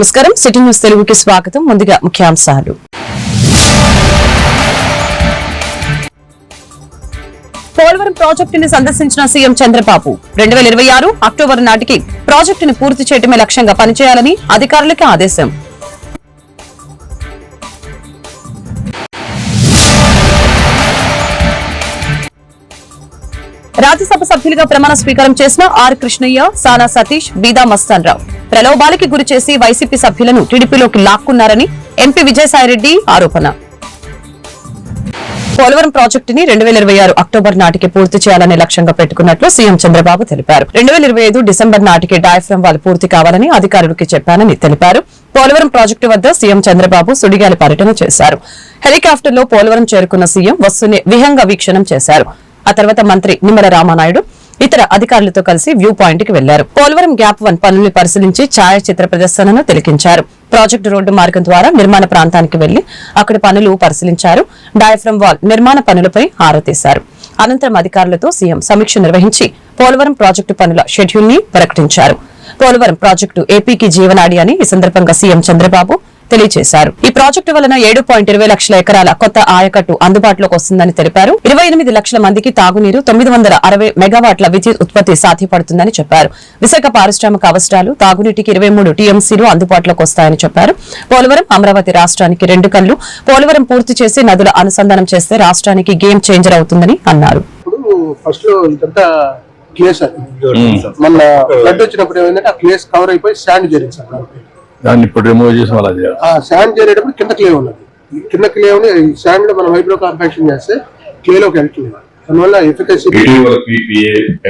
నమస్కారం city news తెలుగుకి స్వాగతం ముందుగా ముఖ్యాంశాలు పోలవరం ప్రాజెక్టుని సందర్శించిన సీఎం చంద్రబాబు రెండు వేల ఇరవై ఆరు అక్టోబర్ నాటికి ప్రాజెక్టును పూర్తి చేయడమే లక్ష్యంగా పనిచేయాలని అధికారులకు ఆదేశం రాజ్యసభ సభ్యులుగా ప్రమాణ స్వీకారం చేసిన ఆర్ కృష్ణయ్య సానా సతీష్ బీదా మస్తాన్ రావు ప్రలోభాలకి గురిచేసి వైసీపీ సభ్యులను టీడీపీలోకి లాక్కున్నారని ఎంపీ విజయసాయిరెడ్డి ఆరోపణ పోలవరం ప్రాజెక్టుని రెండు వేల ఇరవై ఆరు అక్టోబర్ నాటికి పూర్తి చేయాలనే లక్ష్యంగా పెట్టుకున్నట్లు సీఎం చంద్రబాబు తెలిపారు రెండు వేల ఇరవై ఐదు డిసెంబర్ నాటికి డయాఫ్రమ్ వాళ్ళు పూర్తి కావాలని అధికారులకి చెప్పానని తెలిపారు పోలవరం ప్రాజెక్టు వద్ద సీఎం చంద్రబాబు సుడిగాలి పర్యటన చేశారు హెలికాప్టర్లో పోలవరం చేరుకున్న సీఎం వస్తునే విహంగ వీక్షణం చేశారు ఆ తర్వాత మంత్రి నిమ్మల రామానాయుడు ఇతర అధికారులతో కలిసి వ్యూ పాయింట్ కి వెళ్లారు పోలవరం గ్యాప్ వన్ పనుల్ని పరిశీలించి ఛాయాచిత్ర ప్రదర్శనను తిలకించారు ప్రాజెక్టు రోడ్డు మార్గం ద్వారా నిర్మాణ ప్రాంతానికి వెళ్లి అక్కడ పనులు పరిశీలించారు డయాఫ్రమ్ వాల్ నిర్మాణ పనులపై ఆరా తీశారు అనంతరం అధికారులతో సీఎం సమీక్ష నిర్వహించి పోలవరం ప్రాజెక్టు పనుల షెడ్యూల్ ని ప్రకటించారు పోలవరం ప్రాజెక్టు ఏపీకి జీవనాడి అని ఈ సందర్భంగా సీఎం చంద్రబాబు తెలియజేశారు ఈ ప్రాజెక్టు వలన ఏడు పాయింట్ ఇరవై లక్షల ఎకరాల కొత్త ఆయకట్టు అందుబాటులోకి వస్తుందని తెలిపారు ఇరవై ఎనిమిది లక్షల మందికి తాగునీరు తొమ్మిది వందల అరవై మెగావాట్ల విద్యుత్ ఉత్పత్తి సాధ్యపడుతుందని చెప్పారు విశాఖ పారిశ్రామిక అవసరాలు తాగునీటికి ఇరవై మూడు టీఎంసీలు అందుబాటులోకి వస్తాయని చెప్పారు పోలవరం అమరావతి రాష్ట్రానికి రెండు కళ్లు పోలవరం పూర్తి చేసి నదుల అనుసంధానం చేస్తే రాష్ట్రానికి గేమ్ చేంజర్ అవుతుందని అన్నారు మళ్ళా ఫ్లడ్ వచ్చినప్పుడు ఏమైందంటే ఆ ప్లేస్ కవర్ అయిపోయి శాండ్ జరిగింది దాన్ని ఇప్పుడు రిమూవ్ చేసి అలా చేయాలి ఆ శాండ్ చేసేటప్పుడు కింద క్లే ఉన్నది కింద క్లే ఉంది శాండ్ మనం వైబ్రో కాంపాక్షన్ చేస్తే క్లేలోకి వెళ్తుంది దానివల్ల ఎఫికసీ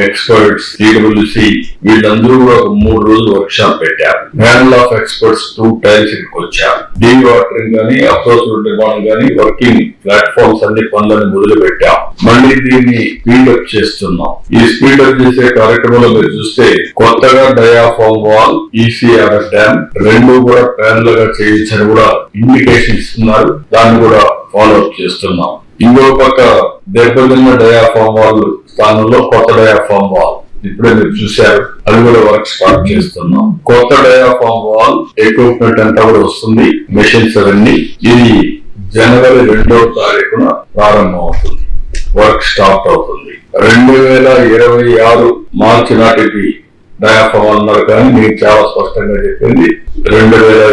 ఎక్స్పర్ట్స్ టీడబ్ల్యూసి వీళ్ళందరూ కూడా ఒక మూడు రోజులు వర్క్ షాప్ పెట్టారు panel of experts two times ఇక్కడికి వచ్చారు డీ వాటరింగ్ కానీ అప్రోచ్ రోడ్ కానీ వర్కింగ్ ప్లాట్ఫామ్స్ అన్ని పనులను మొదలు పెట్టాం మళ్ళీ దీన్ని స్పీడప్ చేస్తున్నాం ఈ స్పీడప్ చేసే కార్యక్రమంలో మీరు చూస్తే కొత్తగా డయాఫామ్ వాల్ ఈసీఆర్ డ్యామ్ రెండు కూడా ప్యానల్ గా చేయించని కూడా ఇండికేషన్ ఇస్తున్నారు దాన్ని కూడా ఫాలో అప్ చేస్తున్నాం ఇంకో పక్క దెబ్బతిన్న డయాఫామ్ వాళ్ళు స్థానంలో కొత్త డయాఫామ్ వాల్ ఇప్పుడే మీరు చూశారు అది కూడా వర్క్ స్టార్ట్ చేస్తున్నాం కొత్త డయాఫామ్ వాల్ ఎక్విప్మెంట్ అంతా కూడా వస్తుంది మెషిన్స్ అవన్నీ ఇది జనవరి రెండవ తారీఖున ప్రారంభం అవుతుంది వర్క్ స్టార్ట్ అవుతుంది రెండు వేల ఇరవై ఆరు మార్చి నాటికి డయాఫామ్ అన్నారు కానీ మీకు చాలా స్పష్టంగా చెప్పింది రెండు వేల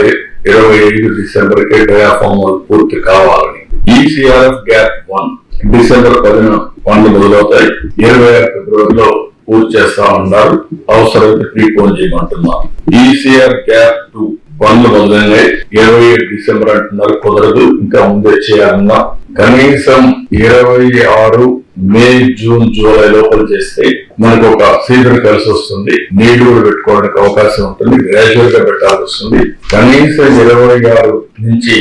ఇరవై ఐదు డిసెంబర్కే డయాఫామ్ పూర్తి కావాలని ఈసీఆర్ఎఫ్ గ్యాప్ వన్ డిసెంబర్ పదిన పనులు మొదలవుతాయి ఇరవై ఆరు ఫిబ్రవరిలో పూర్తి చేస్తా ఉన్నారు అవసరమైతే ప్రీపోన్ చేయమంటున్నారు ఈసీఆర్ e గ్యాప్ టూ పనులు మొదలైనవి ఇరవై ఏడు డిసెంబర్ అంటున్నారు కుదరదు ఇంకా ముందే చేయాలన్నా కనీసం ఇరవై ఆరు మే జూన్ జూలై లోపల చేస్తే మనకు ఒక సీజన్ కలిసి వస్తుంది నీళ్లు కూడా పెట్టుకోవడానికి అవకాశం ఉంటుంది గ్రాడ్యువల్ గా పెట్టాల్సి వస్తుంది కనీసం ఇరవై ఆరు నుంచి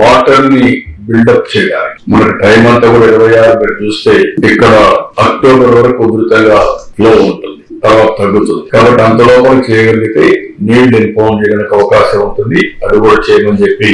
వాటర్ ని బిల్డప్ చేయాలి మనకి టైం అంతా కూడా ఇరవై ఆరు మీరు చూస్తే ఇక్కడ అక్టోబర్ వరకు ఉధృతంగా ఫ్లో ఉంటుంది తర్వాత తగ్గుతుంది కాబట్టి అంతలోపల చేయగలిగితే నీళ్ళు ఇన్ఫార్మ్ చేయడానికి అవకాశం ఉంటుంది అది కూడా చేయమని చెప్పి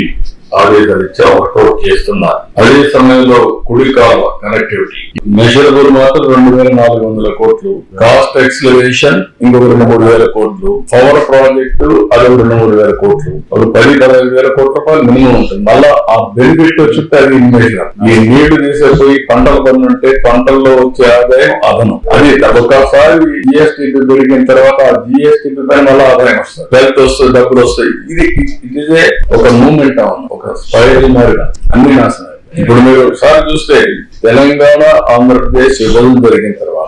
ఆవేదనిచ్చే వర్కౌట్ చేస్తున్నారు అదే సమయంలో కుడి కాల కనెక్టివిటీ మెజరబుల్ మాత్రం రెండు వేల నాలుగు వందల కోట్లు కాస్ట్ ఎక్స్లవేషన్ ఇంకొక రెండు మూడు వేల కోట్లు పవర్ ప్రాజెక్ట్ అది రెండు మూడు వేల కోట్లు అది పది పదహైదు వేల కోట్ల రూపాయలు మినిమం ఉంటుంది మళ్ళా ఆ బెనిఫిట్ వచ్చితే అది ఇన్వెస్ట్మెంట్ ఈ నీళ్లు తీసేపోయి పంటలు పన్నుంటే పంటల్లో వచ్చే ఆదాయం అదనం అది ఒకసారి జిఎస్టీ దొరికిన తర్వాత ఆ జిఎస్టీ పైన మళ్ళీ ఆదాయం వస్తుంది హెల్త్ వస్తుంది డబ్బులు వస్తాయి ఇది ఇది ఒక మూమెంట్ అవును ఒక ఒక స్పైల్ మారిన అన్ని నాశనం ఇప్పుడు మీరు ఒకసారి చూస్తే తెలంగాణ ఆంధ్రప్రదేశ్ విభజన జరిగిన తర్వాత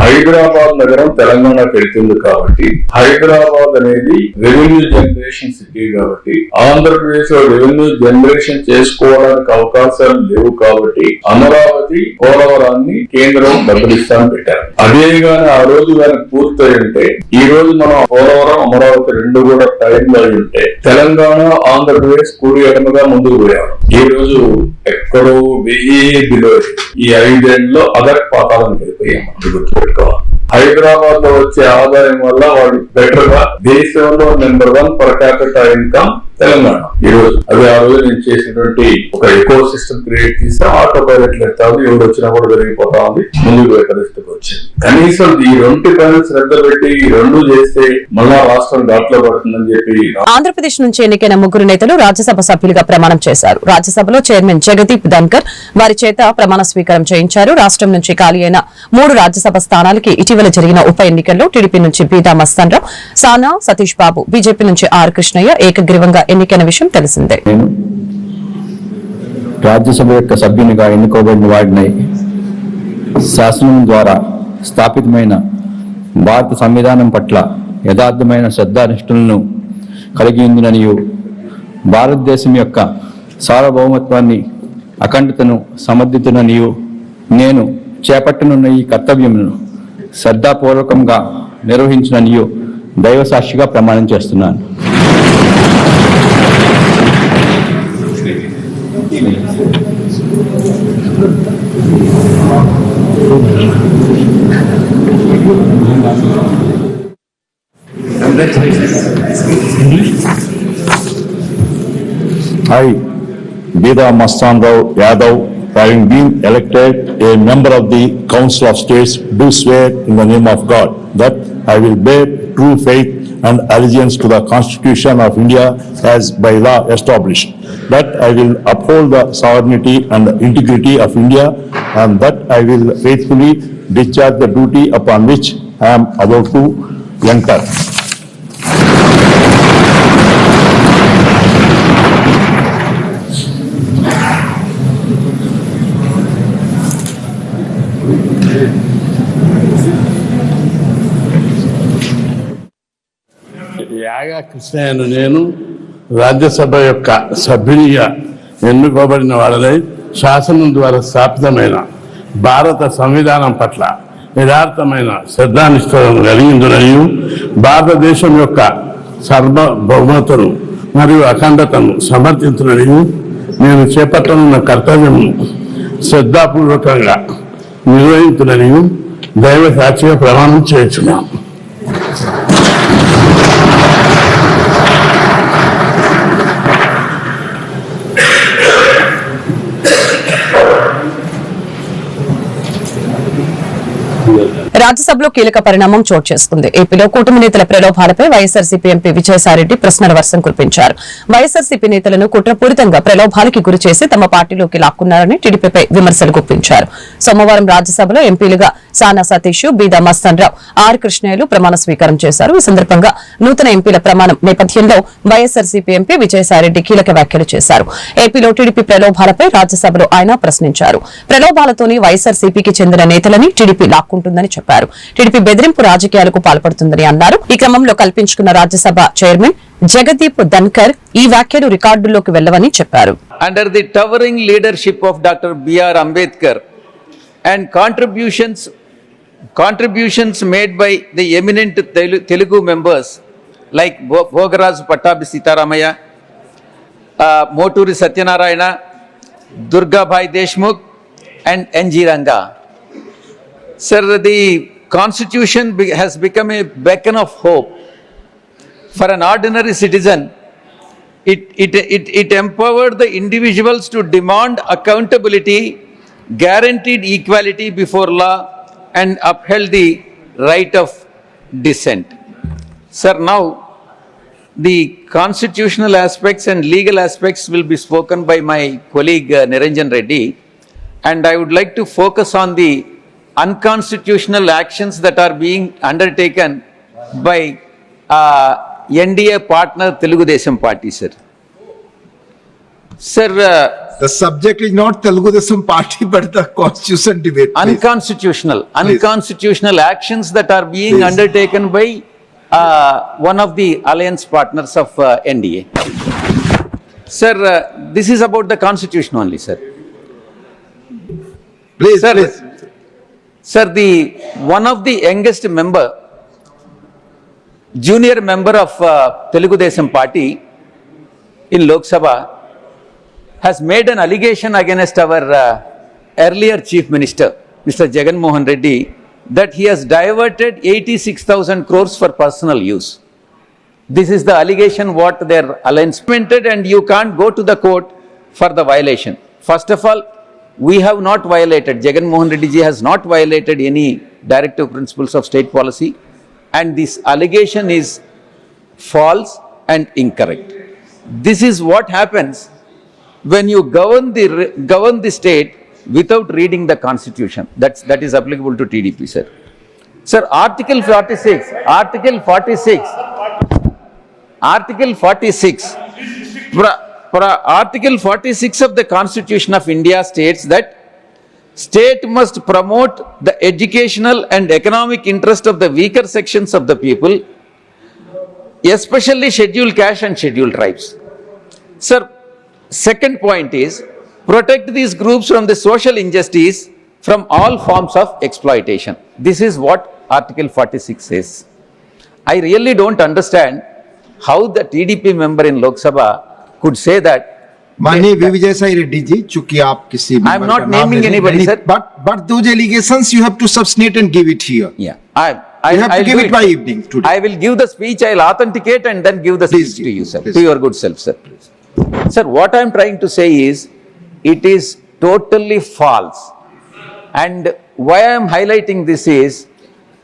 హైదరాబాద్ నగరం తెలంగాణ పెడుతుంది కాబట్టి హైదరాబాద్ అనేది రెవెన్యూ జనరేషన్ సిటీ కాబట్టి ఆంధ్రప్రదేశ్ లో రెవెన్యూ జనరేషన్ చేసుకోవడానికి అవకాశాలు లేవు కాబట్టి అమరావతి పోలవరాన్ని కేంద్రం బదిలిస్తాను పెట్టారు అదే గాని ఆ రోజు కానీ పూర్తయి ఉంటే ఈ రోజు మనం పోలవరం అమరావతి రెండు కూడా టైం లో ఉంటే తెలంగాణ ఆంధ్రప్రదేశ్ కూడి ఎడమగా ముందుకు పోయాము ఈ రోజు ఎక్కడో వెయ్యి ఈ ఐదేళ్లలో అదర్ పాతాలను వెళ్ళిపోయాం హైదరాబాద్ లో వచ్చే ఆదాయం వల్ల వాళ్ళు బెటర్ గా దేశంలో number one per capital income Telangana ఈరోజు అవి ఆ రోజు నేను చేసినటువంటి ఒక ఎకో సిస్టమ్ క్రియేట్ చేస్తే ఆటో పైలట్ లెడతా ఉంది ఎవరు వచ్చినా కూడా జరిగిపోతా ఉంది ముందుకు పరిస్థితికి వచ్చింది కనీసం ఈ రెండు పైలట్ శ్రద్ధ పెట్టి ఈ రెండు చేస్తే మళ్ళా రాష్ట్రం ఘాట్లో పడుతుందని చెప్పి ఆంధ్రప్రదేశ్ నుంచి ఎన్నికైన ముగ్గురు నేతలు రాజ్యసభ సభ్యులుగా ప్రమాణం చేశారు రాజ్యసభలో చైర్మన్ జగదీప్ ధన్కర్ వారి చేత ప్రమాణ స్వీకారం చేయించారు రాష్టం నుంచి ఖాళీ అయిన మూడు రాజ్యసభ స్థానాలకి ఇటీవల జరిగిన ఉప ఎన్నికల్లో టీడీపీ నుంచి బీదా మస్తాన్ రావు సానా సతీష్ బాబు బీజేపీ నుంచి ఆర్ కృష్ణయ్య ఏకగ్రీవంగా ఎన్నికైన విషయం తెలిసిందే రాజ్యసభ యొక్క సభ్యునిగా ఎన్నుకోబడిన వాడినై శాసనం ద్వారా స్థాపితమైన భారత సంవిధానం పట్ల యథార్థమైన నిష్ఠలను కలిగి ఉందిననియు భారతదేశం యొక్క సార్వభౌమత్వాన్ని అఖండతను సమర్థితునని నేను చేపట్టనున్న ఈ కర్తవ్యమును శ్రద్ధాపూర్వకంగా నిర్వహించిననియు దైవసాక్షిగా ప్రమాణం చేస్తున్నాను I, Beda Mastanrao Yadav, having been elected a member of the Council of States, do swear in the name of God that I will bear true faith and allegiance to the Constitution of India as by law established, that I will uphold the sovereignty and integrity of India, and that I will faithfully discharge the duty upon which I am about to enter. యాగా కృష్ణయ్యను నేను రాజ్యసభ యొక్క సభ్యునిగా ఎన్నుకోబడిన వాడలై శాసనం ద్వారా స్థాపితమైన భారత సంవిధానం పట్ల యథార్థమైన శ్రద్ధానిష్టం కలిగిందుననియు భారతదేశం యొక్క సర్వభౌమతను మరియు అఖండతను సమర్థించుననియు నేను చేపట్టనున్న కర్తవ్యము శ్రద్ధాపూర్వకంగా నిర్వహించుననియు దైవ సాక్షిగా ప్రమాణం చేస్తున్నాను with రాజ్యసభలో కీలక పరిణామం చోటు చేసుకుంది ఏపీలో కూటమి నేతల ప్రలోభాలపై వైఎస్ఆర్సీపీ ఎంపీ విజయసాయిరెడ్డి ప్రశ్నల వర్షం కురిపించారు వైఎస్ఆర్సీపీ నేతలను కుట్రపూరితంగా ప్రలోభాలకి గురి చేసి తమ పార్టీలోకి లాక్కున్నారని టీడీపీపై విమర్శలు గుప్పించారు సోమవారం రాజ్యసభలో ఎంపీలుగా సానా సతీష్ బీదా మస్తాన్ రావు ఆర్ కృష్ణయ్యలు ప్రమాణ స్వీకారం చేశారు ఈ సందర్భంగా నూతన ఎంపీల ప్రమాణం నేపథ్యంలో వైఎస్ఆర్సీపీ ఎంపీ విజయసాయిరెడ్డి కీలక వ్యాఖ్యలు చేశారు ఏపీలో టీడీపీ ప్రలోభాలపై రాజ్యసభలో ఆయన ప్రశ్నించారు ప్రలోభాలతోనే వైఎస్ఆర్సీపీకి చెందిన నేతలని టీడీపీ లాక్కుంటుందని చెప్పారు తెలిపారు టీడీపీ బెదిరింపు రాజకీయాలకు పాల్పడుతుందని అన్నారు ఈ క్రమంలో కల్పించుకున్న రాజ్యసభ చైర్మన్ జగదీప్ ధన్కర్ ఈ వ్యాఖ్యలు రికార్డులోకి వెళ్లవని చెప్పారు under the towering leadership of doctor BR Ambedkar and contributions contributions made by the eminent Telugu members like Bhogaraju Pattabhi Sitaramayya Moturi Satyanarayana Durgabai Deshmukh and N.G. Ranga Sir, the constitution has become a beacon of hope. For an ordinary citizen, it, it, it, it empowered the individuals to demand accountability, guaranteed equality before law, and upheld the right of dissent. Sir, now the constitutional aspects and legal aspects will be spoken by my colleague uh, Niranjan Reddy, and I would like to focus on the unconstitutional actions that are being undertaken by uh, NDA partner Telugu Desam party, sir. Sir, uh, the subject is not Telugu Desam party, but the constitution debate. Please. Unconstitutional, unconstitutional actions that are being please. undertaken by uh, one of the alliance partners of uh, NDA. Sir, uh, this is about the constitution only, sir. Please, sir, please. Sir, the one of the youngest member, junior member of uh, Telugu Desam Party in Lok Sabha has made an allegation against our uh, earlier Chief Minister, Mr. Jagan Mohan Reddy, that he has diverted 86,000 crores for personal use. This is the allegation what their alliance printed, and you can't go to the court for the violation. First of all, we have not violated, Jagan Mohan Reddy ji has not violated any directive principles of state policy and this allegation is false and incorrect. This is what happens when you govern the, govern the state without reading the constitution. That's, that is applicable to TDP, sir. Sir, Article 46, Article 46, Article 46, for Article 46 of the Constitution of India states that state must promote the educational and economic interest of the weaker sections of the people, especially scheduled caste and scheduled tribes. Sir, second point is protect these groups from the social injustice from all forms of exploitation. This is what Article 46 says. I really don't understand how the TDP member in Lok Sabha could say that. माननीय विजय साई रेड्डी जी चूंकि आप किसी I am member not का नाम naming ले रहे हैं, anybody, नहीं, sir. But but those allegations you have to substantiate and give it here. Yeah, I, I. You have to I'll give do it by evening today. I will give the speech, I'll authenticate and then give the Please speech to give, you, sir, please. to your good self, sir. Sir, what I am trying to say is, it is totally false. And why I am highlighting this is,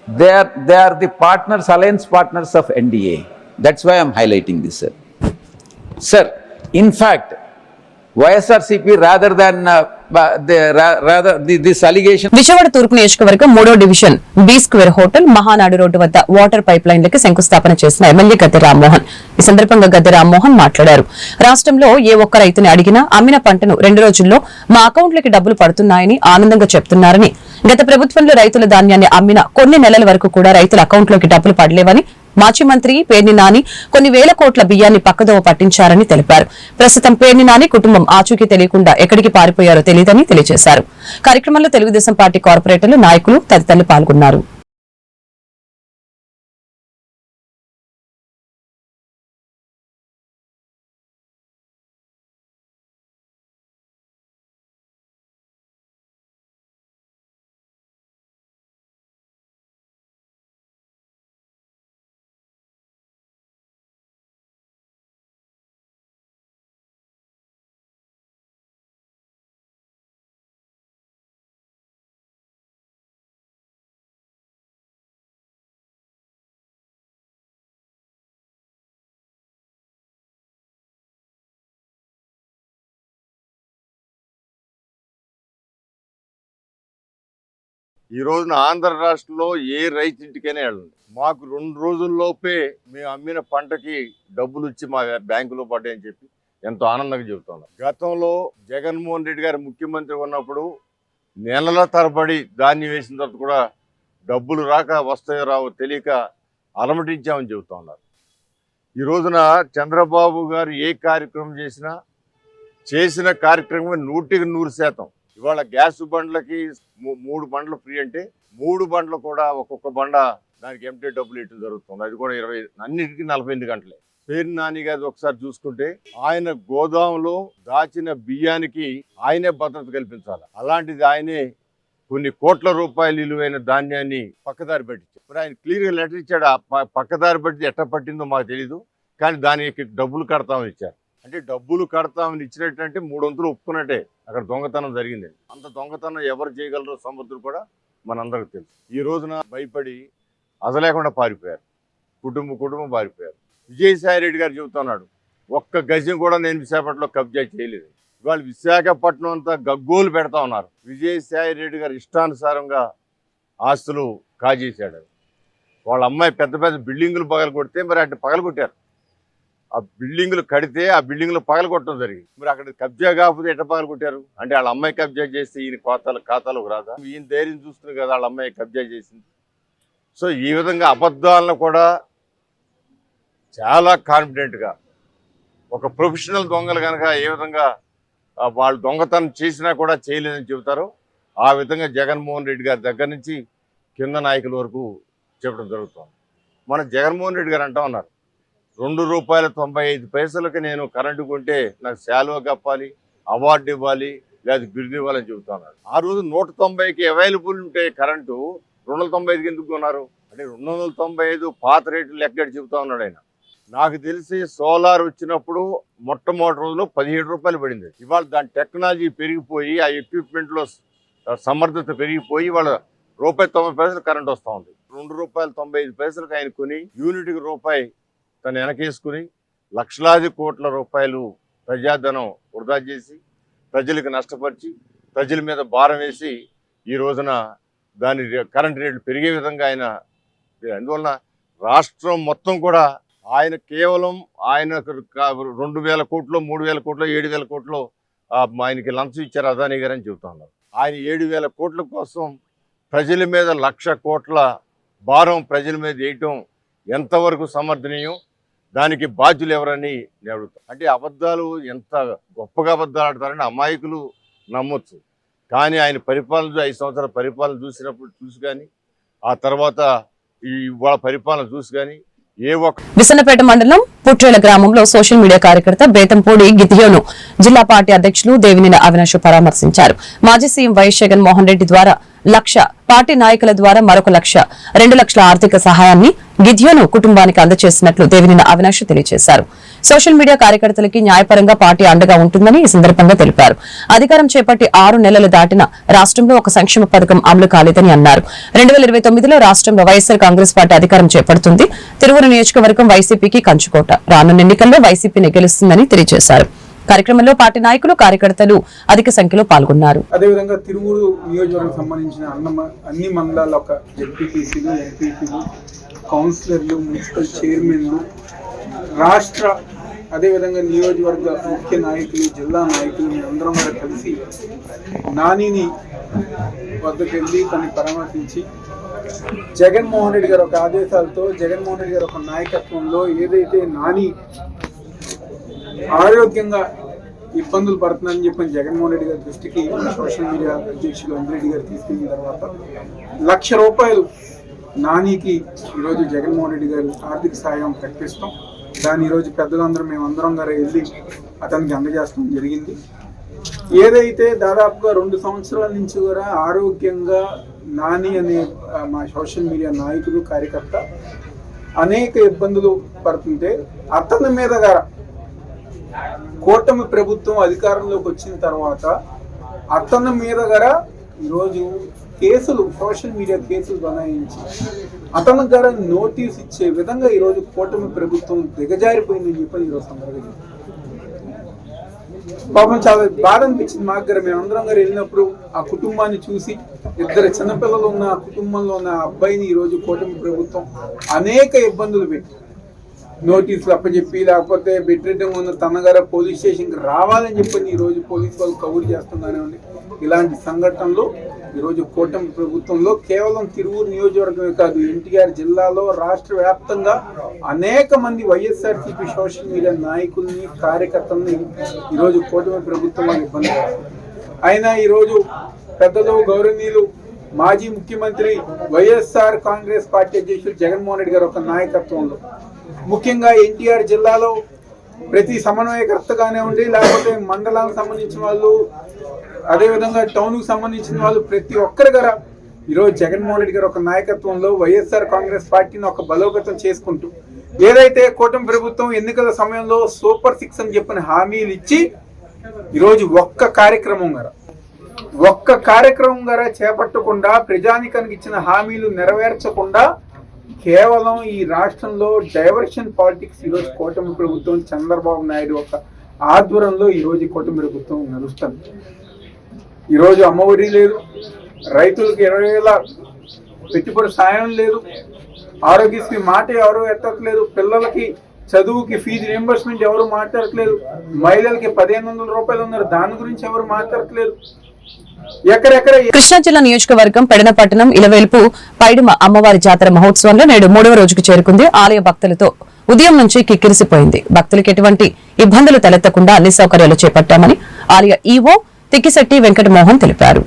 they are, they are the partners, alliance partners of NDA. That's why I am highlighting this, sir. Sir, In fact, YSRCP rather than Vijayawada తూర్పు నియోజకవర్గం మూడో division B square hotel Mahanadu road వద్ద water pipeline లకి శంకుస్థాపన చేసిన MLA Gadde Rammohan ఈ సందర్భంగా గద్దె రామ్మోహన్ మాట్లాడారు రాష్ట్రంలో ఏ ఒక్క రైతుని అడిగినా అమ్మిన పంటను రెండు రోజుల్లో మా అకౌంట్లకి డబ్బులు పడుతున్నాయని ఆనందంగా చెప్తున్నారని గత ప్రభుత్వంలో రైతుల ధాన్యాన్ని అమ్మిన కొన్ని నెలల వరకు కూడా రైతుల అకౌంట్లోకి డబ్బులు పడలేవని మాజీ మంత్రి పేర్ని నాని కొన్ని వేల కోట్ల బియ్యాన్ని పక్కదోవ పట్టించారని తెలిపారు ప్రస్తుతం పేర్ని నాని కుటుంబం ఆచూకీ తెలియకుండా ఎక్కడికి పారిపోయారో తెలియదని తెలియజేశారు కార్యక్రమంలో తెలుగుదేశం పార్టీ కార్పొరేటర్లు నాయకులు తదితరులు పాల్గొన్నారు ఈ రోజున ఆంధ్ర రాష్ట్రంలో ఏ రైతు ఇంటికైనా వెళ్ళండి మాకు రెండు రోజుల్లోపే మేము అమ్మిన పంటకి డబ్బులు ఇచ్చి మా బ్యాంకులో పడ్డాయని చెప్పి ఎంతో ఆనందంగా చెబుతున్నాం గతంలో జగన్మోహన్ రెడ్డి గారు ముఖ్యమంత్రి ఉన్నప్పుడు నెలల తరబడి ధాన్యం వేసిన తర్వాత కూడా డబ్బులు రాక వస్తాయో రావో తెలియక అలమటించామని చెబుతా ఉన్నారు ఈ రోజున చంద్రబాబు గారు ఏ కార్యక్రమం చేసినా చేసిన కార్యక్రమం నూటికి నూరు శాతం ఇవాళ గ్యాస్ బండ్లకి మూడు బండ్లు ఫ్రీ అంటే మూడు బండ్లు కూడా ఒక్కొక్క బండ దానికి ఎంటీ డబ్బులు ఇటు జరుగుతుంది అది కూడా ఇరవై అన్నిటికి నలభై ఎనిమిది గంటలే పేరు నాని గారి ఒకసారి చూసుకుంటే ఆయన గోదాంలో దాచిన బియ్యానికి ఆయనే భద్రత కల్పించాలి అలాంటిది ఆయనే కొన్ని కోట్ల రూపాయలు విలువైన ధాన్యాన్ని పక్కదారి పట్టించారు మరి ఆయన క్లియర్గా లెటర్ ఇచ్చాడు పక్కదారి పెట్టి ఎట్ట పట్టిందో మాకు తెలీదు కానీ దానికి డబ్బులు కడతామని ఇచ్చారు అంటే డబ్బులు కడతామని ఇచ్చినట్టంటే మూడు వంతులు ఒప్పుకున్నట్టే అక్కడ దొంగతనం జరిగింది అంత దొంగతనం ఎవరు చేయగలరో సంబంధులు కూడా మనందరికి తెలుసు ఈ రోజున భయపడి అదలేకుండా పారిపోయారు కుటుంబ కుటుంబం పారిపోయారు విజయసాయి రెడ్డి గారు చెబుతున్నాడు ఒక్క గజం కూడా నేను విశాఖపట్నంలో కబ్జా చేయలేదు ఇవాళ విశాఖపట్నం అంతా గగ్గోలు పెడతా ఉన్నారు విజయసాయి రెడ్డి గారు ఇష్టానుసారంగా ఆస్తులు కాజేశాడు వాళ్ళ అమ్మాయి పెద్ద పెద్ద బిల్డింగులు పగలగొడితే మరి అటు పగలగొట్టారు ఆ బిల్డింగ్లు కడితే ఆ బిల్డింగ్లు కొట్టడం జరిగింది మరి అక్కడ కబ్జా కాకపోతే ఎట్ట కొట్టారు అంటే వాళ్ళ అమ్మాయి కబ్జా చేస్తే ఈయన ఖాతాలు ఖాతాలకు రాదా ఈయన ధైర్యం చూస్తున్నారు కదా వాళ్ళ అమ్మాయి కబ్జా చేసింది సో ఈ విధంగా అబద్ధాలను కూడా చాలా కాన్ఫిడెంట్గా ఒక ప్రొఫెషనల్ దొంగలు కనుక ఏ విధంగా వాళ్ళు దొంగతనం చేసినా కూడా చేయలేదని చెబుతారు ఆ విధంగా జగన్మోహన్ రెడ్డి గారి దగ్గర నుంచి కింద నాయకుల వరకు చెప్పడం జరుగుతుంది మన జగన్మోహన్ రెడ్డి గారు అంటా ఉన్నారు రెండు రూపాయల తొంభై ఐదు పైసలకు నేను కరెంటు కొంటే నాకు శాలువ కప్పాలి అవార్డు ఇవ్వాలి లేదా బిరుదు ఇవ్వాలని చెబుతాను ఆ రోజు నూట తొంభైకి అవైలబుల్ ఉంటే కరెంటు రెండు వందల తొంభై ఐదుకి ఎందుకు కొన్నారు అంటే రెండు వందల తొంభై ఐదు పాత రేట్లు లెక్కడి చెబుతా ఉన్నాడు ఆయన నాకు తెలిసి సోలార్ వచ్చినప్పుడు మొట్టమొదటి రోజులో పదిహేడు రూపాయలు పడింది ఇవాళ దాని టెక్నాలజీ పెరిగిపోయి ఆ ఎక్విప్మెంట్లో సమర్థత పెరిగిపోయి వాళ్ళ రూపాయి తొంభై పైసలు కరెంట్ వస్తూ ఉంది రెండు రూపాయలు తొంభై ఐదు పైసలకు ఆయన కొని యూనిట్కి రూపాయి తను వెనకేసుకుని లక్షలాది కోట్ల రూపాయలు ప్రజాధనం వృధా చేసి ప్రజలకు నష్టపరిచి ప్రజల మీద భారం వేసి ఈ రోజున దాని కరెంట్ రేట్లు పెరిగే విధంగా ఆయన అందువలన రాష్ట్రం మొత్తం కూడా ఆయన కేవలం ఆయన రెండు వేల కోట్లు మూడు వేల కోట్లు ఏడు వేల కోట్లు ఆయనకి లంచం ఇచ్చారు అదానీ గారు అని చెబుతా ఉన్నారు ఆయన ఏడు వేల కోట్ల కోసం ప్రజల మీద లక్ష కోట్ల భారం ప్రజల మీద వేయటం ఎంతవరకు సమర్థనీయం దానికి బాధ్యులు ఎవరని నేను అంటే అబద్ధాలు ఎంత గొప్పగా అబద్ధాలు ఆడతారని అమాయకులు నమ్మొచ్చు కానీ ఆయన పరిపాలన ఐదు సంవత్సరాల పరిపాలన చూసినప్పుడు చూసి కానీ ఆ తర్వాత ఈ వాళ్ళ పరిపాలన చూసి కానీ విసనపేట మండలం పుట్టేల గ్రామంలో సోషల్ మీడియా కార్యకర్త బేతంపూడి గిద్యోను జిల్లా పార్టీ అధ్యక్షులు దేవినేని అవినాష్ పరామర్శించారు మాజీ సీఎం వైఎస్ జగన్ మోహన్ రెడ్డి ద్వారా లక్ష పార్టీ నాయకుల ద్వారా మరొక లక్ష రెండు లక్షల ఆర్థిక సహాయాన్ని గిద్యోను కుటుంబానికి అందజేసినట్లు దేవినేని అవినాష్ తెలియజేశారు సోషల్ మీడియా కార్యకర్తలకి న్యాయపరంగా పార్టీ అండగా ఉంటుందని ఈ సందర్భంగా తెలిపారు అధికారం చేపట్టి ఆరు నెలలు దాటిన రాష్ట్రంలో ఒక సంక్షేమ పథకం అమలు కాలేదని అన్నారు రెండు వేల ఇరవై తొమ్మిదిలో రాష్ట్రంలో వైఎస్ఆర్ కాంగ్రెస్ పార్టీ అధికారం చేపడుతుంది తిరువురు నియోజకవర్గం వైసీపీకి కంచుకోట రానున్న ఎన్నికల్లో వైసీపీని గెలుస్తుందని తెలియజేశారు కార్యక్రమంలో పార్టీ నాయకులు కార్యకర్తలు అధిక సంఖ్యలో పాల్గొన్నారు అదేవిధంగా తిరువురు నియోజకవర్గం సంబంధించిన అన్ని మండలాల ఒక జడ్పీటీసీలు ఎంపీటీలు కౌన్సిలర్లు మున్సిపల్ చైర్మన్లు రాష్ట్ర అదేవిధంగా నియోజకవర్గ ముఖ్య నాయకులు జిల్లా నాయకులు అందరం కూడా కలిసి నానిని వద్దకు వెళ్ళి తనని పరామర్శించి జగన్మోహన్ రెడ్డి గారు ఒక ఆదేశాలతో జగన్మోహన్ రెడ్డి గారు ఒక నాయకత్వంలో ఏదైతే నాని ఆరోగ్యంగా ఇబ్బందులు పడుతుందని చెప్పని జగన్మోహన్ రెడ్డి గారి దృష్టికి సోషల్ మీడియా అధ్యక్షులు అంజిరెడ్డి గారు తీసుకెళ్ళిన తర్వాత లక్ష రూపాయలు నానికి ఈరోజు జగన్మోహన్ రెడ్డి గారు ఆర్థిక సాయం ప్రకటిస్తాం దాన్ని ఈరోజు మేము మేమందరం గారు వెళ్ళి అతనికి అందజేస్తాం జరిగింది ఏదైతే దాదాపుగా రెండు సంవత్సరాల నుంచి కూడా ఆరోగ్యంగా నాని అనే మా సోషల్ మీడియా నాయకుడు కార్యకర్త అనేక ఇబ్బందులు పడుతుంటే అతని మీద కూటమి ప్రభుత్వం అధికారంలోకి వచ్చిన తర్వాత అతని మీద ఈరోజు కేసులు సోషల్ మీడియా కేసులు బనాయించి అతని ద్వారా నోటీస్ ఇచ్చే విధంగా ఈరోజు కూటమి ప్రభుత్వం దిగజారిపోయిందని చెప్పని ఈరోజు సందర్భంగా పాపం చాలా బాధ అనిపించింది మాకు గారు మేము అందరం గారు వెళ్ళినప్పుడు ఆ కుటుంబాన్ని చూసి ఇద్దరు చిన్నపిల్లలు ఉన్న ఆ కుటుంబంలో ఉన్న అబ్బాయిని ఈరోజు కూటమి ప్రభుత్వం అనేక ఇబ్బందులు పెట్టి నోటీసులు అప్పచెప్పి లేకపోతే బెడ్రీటం ఉన్న తనగారు పోలీస్ స్టేషన్కి రావాలని చెప్పని ఈరోజు పోలీసు వాళ్ళు కవర్ చేస్తున్నానే ఇలాంటి సంఘటనలు ఈరోజు కూటమి ప్రభుత్వంలో కేవలం తిరువూరు నియోజకవర్గమే కాదు ఎన్టీఆర్ జిల్లాలో రాష్ట్ర వ్యాప్తంగా అనేక మంది వైఎస్ఆర్సీపీ సోషల్ మీడియా నాయకుల్ని కార్యకర్తల్ని ఈరోజు కూటమి ప్రభుత్వం వాళ్ళు ఇబ్బంది అయినా ఈరోజు పెద్దలు గౌరవనీయులు మాజీ ముఖ్యమంత్రి వైఎస్ఆర్ కాంగ్రెస్ పార్టీ అధ్యక్షులు జగన్మోహన్ రెడ్డి గారు ఒక నాయకత్వంలో ముఖ్యంగా ఎన్టీఆర్ జిల్లాలో ప్రతి సమన్వయకర్తగానే ఉండి లేకపోతే మండలానికి సంబంధించిన వాళ్ళు అదేవిధంగా టౌన్కు సంబంధించిన వాళ్ళు ప్రతి ఒక్కరి గారు ఈరోజు జగన్మోహన్ రెడ్డి గారు ఒక నాయకత్వంలో వైఎస్ఆర్ కాంగ్రెస్ పార్టీని ఒక బలోపేతం చేసుకుంటూ ఏదైతే కూటమి ప్రభుత్వం ఎన్నికల సమయంలో సూపర్ సిక్స్ అని చెప్పిన హామీలు ఇచ్చి ఈరోజు ఒక్క కార్యక్రమం గారా ఒక్క కార్యక్రమం గారా చేపట్టకుండా ప్రజానికానికి ఇచ్చిన హామీలు నెరవేర్చకుండా కేవలం ఈ రాష్ట్రంలో డైవర్షన్ పాలిటిక్స్ ఈరోజు కూటమి ప్రభుత్వం చంద్రబాబు నాయుడు ఒక ఆధ్వర్యంలో ఈరోజు కూటమి ప్రభుత్వం నడుస్తుంది ఈరోజు అమ్మఒడి లేదు రైతులకు ఇరవై వేల పెట్టుబడి సాయం లేదు ఆరోగ్యశ్రీ మాట ఎవరు ఎత్తట్లేదు పిల్లలకి చదువుకి ఫీజు రియంబర్స్మెంట్ ఎవరు మాట్లాడట్లేదు మహిళలకి పదిహేను వందల రూపాయలు ఉన్నారు దాని గురించి ఎవరు మాట్లాడట్లేదు కృష్ణా జిల్లా నియోజకవర్గం పెడనపట్టణం ఇలవేల్పు పైడిమ అమ్మవారి జాతర మహోత్సవంలో నేడు మూడవ రోజుకు చేరుకుంది ఆలయ భక్తులతో ఉదయం నుంచి కిక్కిరిసిపోయింది భక్తులకు ఎటువంటి ఇబ్బందులు తలెత్తకుండా అన్ని సౌకర్యాలు చేపట్టామని ఆలయ ఈవో తిక్కిశెట్టి వెంకటమోహన్ తెలిపారు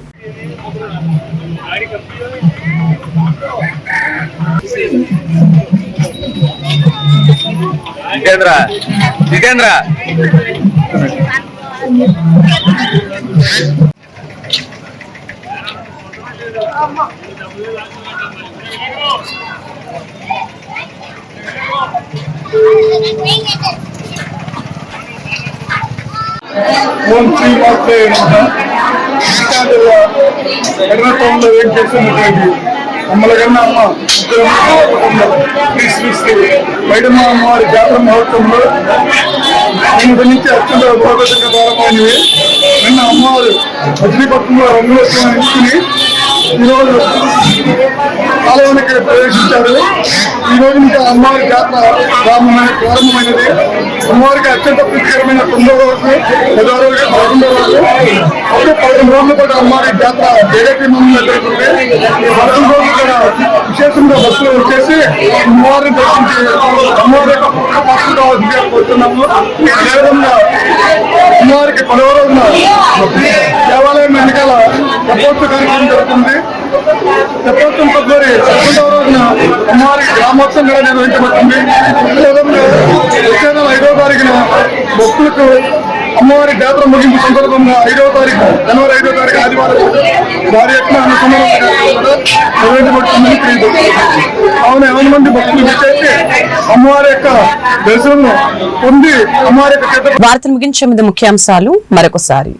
మంత్రి శ్రీ మాత్రే ఎర్రతంలో అమ్మలగన్న అమ్మ శ్రీ శ్రీ బయటమ్మ అమ్మవారి జాతర మహోత్సవంలో ఇంత నుంచి అత్యంత ఉపయోగంగా ప్రారంభమైనవి నిన్న అమ్మవారు అగ్నిపక్షంలో రంగులోత్సవం ఎంచుకుని ఈరోజు కాలంలో ఇక్కడ ప్రవేశించారు రోజు ఇంకా అమ్మవారి జాతర ప్రారంభమైన ప్రారంభమైనది అమ్మవారికి అత్యంత ప్రీతికరమైన తొమ్మిదో రోజు పదో రోజు పదకొండో రోజు అప్పుడు పదకొండు రోజుల పాటు అమ్మవారి జాతర జగక్రమంలో జరుగుతుంది పదకొండు రోజులు ఇక్కడ విశేషంగా బస్సులు వచ్చేసి అమ్మవారిని దర్శించి అమ్మవారి యొక్క పక్షులు కావాల్సిందిగా కోరుతున్నాము అదేవిధంగా అమ్మవారికి పదవ రోజున దేవాలయం తెపోత్తు కార్యక్రమం జరుగుతుంది తెపోత్తం ఫిబ్రవరి పదకొండవ రోజున అమ్మవారి గ్రామోత్సవం కూడా నిర్వహించబడుతుంది వచ్చే ఐదవ తారీఖున భక్తులకు అమ్మవారి జాతర ముగింపు సందర్భంగా ఐదవ తారీఖు జనవరి ఐదవ తారీఖు ఆదివారం వారి యొక్క అనుసంధానం నిర్వహించబడుతుందని తెలియదు కావున ఎవరి మంది భక్తులు విచ్చేసి అమ్మవారి యొక్క దర్శనం పొంది అమ్మవారి యొక్క వార్తను ముగించే ముందు ముఖ్యాంశాలు మరొకసారి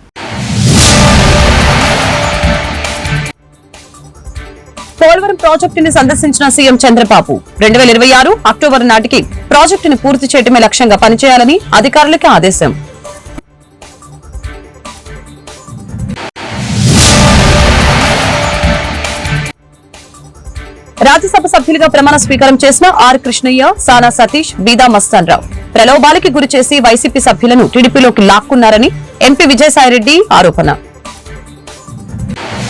పోలవరం ప్రాజెక్టు ని సందర్శించిన సీఎం చంద్రబాబు రెండు వేల ఇరవై ఆరు అక్టోబర్ నాటికి ప్రాజెక్టును పూర్తి చేయడమే లక్ష్యంగా పనిచేయాలని అధికారులకు ఆదేశం రాజ్యసభ సభ్యులుగా ప్రమాణ స్వీకారం చేసిన ఆర్ కృష్ణయ్య సానా సతీష్ బీదా మస్తాన్ రావు ప్రలోభాలకి గురిచేసి వైసీపీ సభ్యులను టీడీపీలోకి లాక్కున్నారని ఎంపీ విజయసాయిరెడ్డి ఆరోపణ